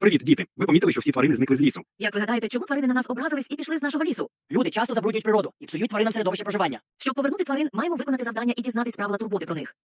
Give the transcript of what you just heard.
Привіт, діти. Ви помітили, що всі тварини зникли з лісу? Як ви гадаєте, чому тварини на нас образились і пішли з нашого лісу? Люди часто забруднюють природу і псують тваринам середовище проживання. Щоб повернути тварин, маємо виконати завдання і дізнатись правила турботи про них.